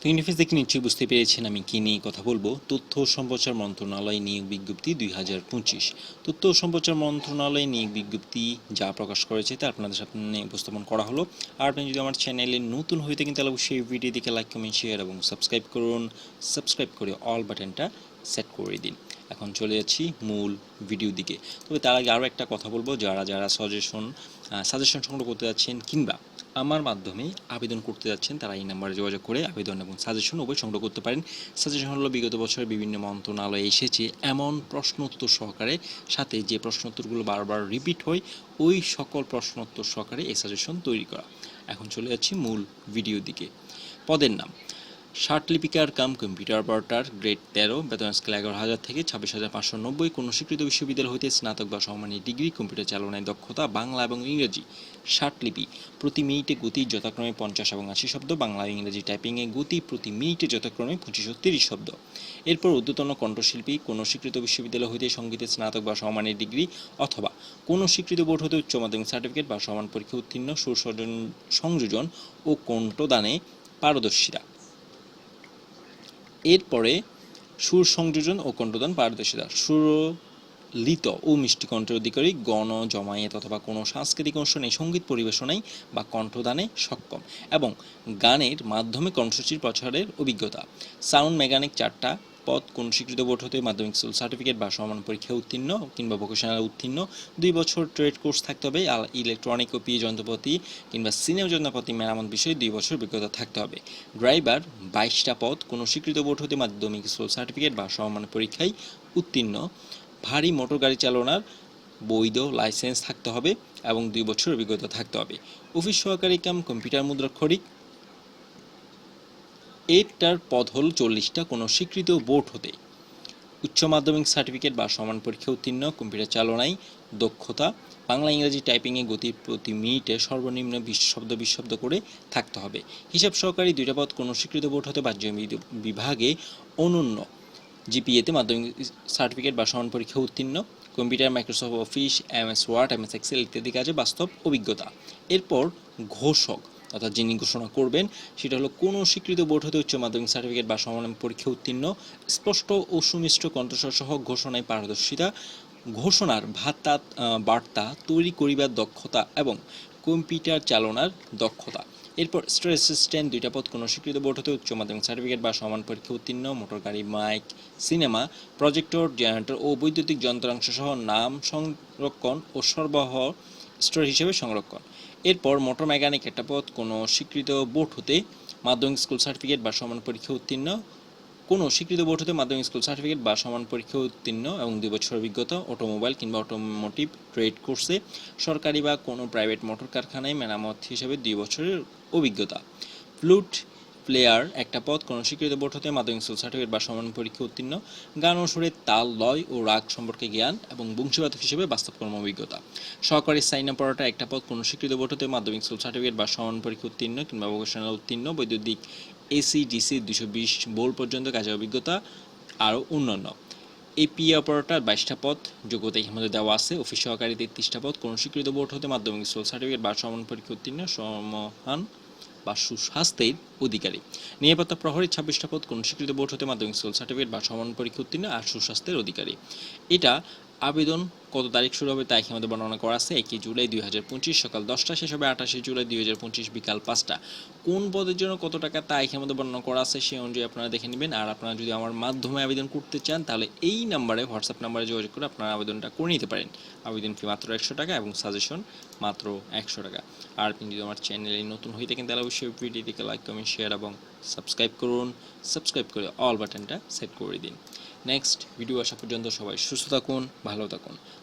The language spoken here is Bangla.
তো ইউনিফেস দেখে নিশ্চয়ই বুঝতে পেরেছেন আমি কী নিয়ে কথা বলব। তথ্য সম্প্রচার মন্ত্রণালয় নিয়োগ বিজ্ঞপ্তি দুই হাজার পঁচিশ। তথ্য সম্প্রচার মন্ত্রণালয় নিয়োগ বিজ্ঞপ্তি যা প্রকাশ করেছে তা আপনাদের সামনে উপস্থাপন করা হলো। আর আপনি যদি আমার চ্যানেলে নতুন হয়ে থাকেন, তাহলে অবশ্যই ভিডিও দিকে লাইক কমেন্ট শেয়ার এবং সাবস্ক্রাইব করুন। সাবস্ক্রাইব করে অল বাটনটা সেট করে দিন। এখন চলে যাচ্ছি মূল ভিডিও দিকে। তবে তার আগে আরও একটা কথা বলব, যারা যারা সাজেশন সাজেশন সংগ্রহ করতে যাচ্ছেন কিংবা আমার মাধ্যমে আবেদন করতে যাচ্ছেন, তারা এই নাম্বারে যোগাযোগ করে আবেদন এবং সাজেশন উভয় সংগ্রহ করতে পারেন। সাজেশন হলো, বিগত বছরের বিভিন্ন মন্ত্রণালয়ে এসেছে এমন প্রশ্নোত্তর সহকারে, সাথে যে প্রশ্নোত্তরগুলো বারবার রিপিট হয়, ওই সকল প্রশ্নোত্তর সহকারে এই সাজেশন তৈরি করা। এখন চলে যাচ্ছি মূল ভিডিও দিকে। পদের নাম ষাট লিপিকার কাম কম্পিউটার অপারেটর গ্রেড তেরো, বেতন স্কেল এগারো হাজার থেকে ছাব্বিশ হাজার পাঁচশো নব্বই, কোনো স্বীকৃত বিশ্ববিদ্যালয় হইতে স্নাতক বা সমমানের ডিগ্রি কম্পিউটার চালনায় দক্ষতা, বাংলা এবং ইংরেজি। ষাট লিপি প্রতি মিনিটে গতি, যথাক্রমে পঞ্চাশ এবং আশি শব্দ, বাংলা ইংরেজি টাইপিংয়ে গতি, প্রতি মিনিটে যথাক্রমে পঁচিশ ও তিরিশ শব্দ। এরপর ঊর্ধ্বতন কণ্ঠশিল্পী, কোনো স্বীকৃত বিশ্ববিদ্যালয় হইতে সঙ্গীতে স্নাতক বা সমমানের ডিগ্রি, অথবা কোনো স্বীকৃত বোর্ড হতে উচ্চ মাধ্যমিক সার্টিফিকেট বা সমান পরীক্ষা উত্তীর্ণ সুর সর্জন- সংযোজন ও কণ্ঠদানে পারদর্শিতা। এরপরে সুর সংযোজন ও কণ্ঠদান পারদর্শিতা। সুরলিত ও মিষ্টি কণ্ঠের অধিকারী, গণ, জমায়েত অথবা কোনো সাংস্কৃতিক অনুষ্ঠানে সংগীত পরিবেশনায় বা কণ্ঠদানে সক্ষম এবং গানের মাধ্যমে কণ্ঠসূচির প্রচারের অভিজ্ঞতা। সাউন্ড মেকানিক চারটা পদ, কোন স্বীকৃত বোর্ড হতে মাধ্যমিক স্কুল সার্টিফিকেট বা সমান পরীক্ষা উত্তীর্ণ কিংবা ভোকেশনাল উত্তীর্ণ। দুই বছর ট্রেড কোর্স থাকতে হবে আর ইলেকট্রনিক ও পিএ যন্ত্রপাতি কিংবা সিনেমা যন্ত্রপাতি মেরামত বিষয়ে দুই বছর অভিজ্ঞতা থাকতে হবে। ড্রাইভার বাইশটা পদ, কোনো স্বীকৃত বোর্ড হতে মাধ্যমিক স্কুল সার্টিফিকেট বা সমান পরীক্ষায় উত্তীর্ণ। ভারী মোটর গাড়ি চালনার বৈধ লাইসেন্স থাকতে হবে এবং দুই বছর অভিজ্ঞতা থাকতে হবে। অফিস সহকারী কাম কম্পিউটার মুদ্রাক্ষরিক এটার পদ হল চল্লিশটা, কোনো স্বীকৃত বোর্ড হতে। উচ্চ মাধ্যমিক সার্টিফিকেট বা সমান পরীক্ষা উত্তীর্ণ, কম্পিউটার চালনায় দক্ষতা, বাংলা ইংরেজি টাইপিংয়ে গতি প্রতি মিনিটে সর্বনিম্ন বিশ শব্দ করে থাকতে হবে। হিসাব সহকারী দুইটা পদ কোনো স্বীকৃত বোর্ড হতে বাহ্য বিভাগে অনন্য। জিপিএতে মাধ্যমিক সার্টিফিকেট বা সমান পরীক্ষা উত্তীর্ণ, computer, Microsoft office M S word M S excel ইত্যাদি কাজে বাস্তব অভিজ্ঞতা। এরপর ঘোষক। অর্থাৎ যিনি ঘোষণা করবেন, সেটা হলো কোনো স্বীকৃত বোর্ড হতে উচ্চ মাধ্যমিক সার্টিফিকেট বা সমান পরীক্ষা উত্তীর্ণ, স্পষ্ট ও সুমিষ্ট কণ্ঠস্বর সহ ঘোষণায় পারদর্শিতা, ঘোষণার ভাতা বার্তা তৈরি করিবার দক্ষতা এবং কম্পিউটার চালনার দক্ষতা। এরপর স্টোর অ্যাসিস্ট্যান্ট দুইটা পদ, কোনো স্বীকৃত বোর্ড হতে উচ্চ মাধ্যমিক সার্টিফিকেট বা সমান পরীক্ষা উত্তীর্ণ মোটর গাড়ি মাইক সিনেমা প্রজেক্টর জেনারেটর ও বৈদ্যুতিক যন্ত্রাংশ সহ নাম সংরক্ষণ ও সরবরাহ স্টোর হিসেবে সংরক্ষণ। এরপর মোটর মেকানিক একটা পদ কোনো স্বীকৃত বোর্ড হতে মাধ্যমিক স্কুল সার্টিফিকেট বা সমান পরীক্ষা উত্তীর্ণ, কোনো স্বীকৃত বোর্ড হতে মাধ্যমিক স্কুল সার্টিফিকেট বা সমান পরীক্ষা উত্তীর্ণ এবং দুই বছর অভিজ্ঞতা, অটোমোবাইল কিংবা অটোমোটিভ ট্রেড কোর্সে, সরকারি বা কোনো প্রাইভেট মোটর কারখানায় মেরামত হিসেবে দুই বছরের অভিজ্ঞতা। ফ্লুট প্লেয়ার একটা পদ কোনো স্বীকৃত বোর্ড হতে মাধ্যমিক স্কুল সার্টিফিকেট বা সমান পরীক্ষা উত্তীর্ণ। গান ও সুরের তাল, লয় ও রাগ সম্পর্কে জ্ঞান এবং বংশীবাদক হিসেবে বাস্তব কর্ম অভিজ্ঞতা। সহকারী সাইন পড়াটা একটা পদ কোনো স্বীকৃত বোর্ড হতে মাধ্যমিক স্কুল সার্টিফিকেট বা সমান পরীক্ষা উত্তীর্ণ কিংবা ভোকেশনাল উত্তীর্ণ, বৈদ্যুতিক এসি ডিসি দুশো বিশ বোর্ড পর্যন্ত কাজের অভিজ্ঞতা আরও অন্যান্য। এপিএ অপারেটর বাইশটা পদ, যোগ্যতা এর মধ্যে দেওয়া আছে। অফিস সহকারী তেত্রিশটা পদ কোনো স্বীকৃত বোর্ড হতে মাধ্যমিক স্কুল সার্টিফিকেট বা সমান পরীক্ষা উত্তীর্ণ সমহান বা সুস্বাস্থ্যের অধিকারী। নিরাপত্তা প্রহরী ছাব্বিশটা পদ কোন স্বীকৃত বোর্ড হতে মাধ্যমিক স্কুল সার্টিফিকেট বা সমান পরীক্ষা উত্তীর্ণ আর সুস্বাস্থ্যের অধিকারী। এটা আবেদন কত তারিখ শুরু হবে তা আমাদের বর্ণনা করা আছে। একই জুলাই দুই হাজার পঁচিশ সকাল দশটা শেষ হবে, আঠাশে জুলাই দুই হাজার পঁচিশ বিকাল পাঁচটা। কোন পদের জন্য কত টাকা তা আমাদের বর্ণনা করা আছে সেই অনুযায়ী আপনারা দেখে নেবেন। আর আপনারা যদি আমার মাধ্যমে আবেদন করতে চান, তাহলে এই নাম্বারে, হোয়াটসঅ্যাপ নাম্বারে যোগাযোগ করে আপনারা আবেদনটা করে নিতে পারেন। আবেদন ফি মাত্র একশো টাকা এবং সাজেশন মাত্র একশো টাকা। আর আপনি যদি আমার চ্যানেলে নতুন হয়ে থাকেন, তাহলে অবশ্যই ভিডিওটিকে লাইক, কমেন্ট, শেয়ার এবং সাবস্ক্রাইব করুন। সাবস্ক্রাইব করে অল বাটনটা সেট করে দিন। নেক্সট ভিডিও আসা পর্যন্ত সবাই সুস্থ থাকুন, ভালো থাকুন।